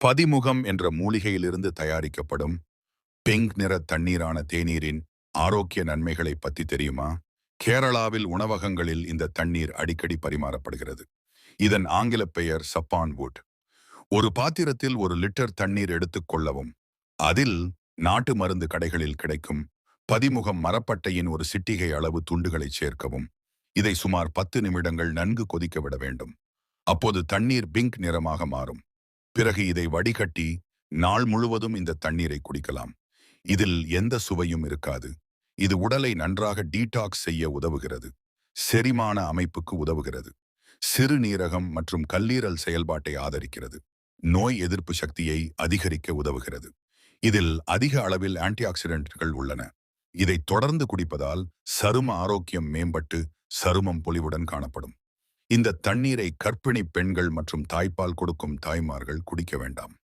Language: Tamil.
பதிமுகம் என்ற மூலிகையிலிருந்து தயாரிக்கப்படும் பிங்க் நிற தண்ணீரான தேநீரின் ஆரோக்கிய நன்மைகளை பத்தி தெரியுமா? கேரளாவில் உணவகங்களில் இந்த தண்ணீர் அடிக்கடி பரிமாறப்படுகிறது. இதன் ஆங்கில பெயர் சப்பான் வுட். ஒரு பாத்திரத்தில் ஒரு லிட்டர் தண்ணீர் எடுத்துக்கொள்ளவும் அதில் நாட்டு மருந்து கடைகளில் கிடைக்கும் பதிமுகம் மரப்பட்டையின் ஒரு சிட்டிகை அளவு துண்டுகளை சேர்க்கவும் இதை சுமார் பத்து நிமிடங்கள் நன்கு கொதிக்க விட வேண்டும். அப்போது தண்ணீர் பிங்க் நிறமாக மாறும். பிறகு இதை வடிகட்டி நாள் முழுவதும் இந்த தண்ணீரை குடிக்கலாம். இதில் எந்த சுவையும் இருக்காது. இது உடலை நன்றாக டீடாக்ஸ் செய்ய உதவுகிறது. செரிமான அமைப்புக்கு உதவுகிறது. சிறுநீரகம் மற்றும் கல்லீரல் செயல்பாட்டை ஆதரிக்கிறது. நோய் எதிர்ப்பு சக்தியை அதிகரிக்க உதவுகிறது. இதில் அதிக அளவில் ஆன்டிஆக்சிடென்ட்கள் உள்ளன. இதை தொடர்ந்து குடிப்பதால் சரும ஆரோக்கியம் மேம்பட்டு சருமம் பொலிவுடன் காணப்படும். இந்த தண்ணீரை கர்ப்பிணி பெண்கள் மற்றும் தாய்ப்பால் கொடுக்கும் தாய்மார்கள் குடிக்க வேண்டாம்.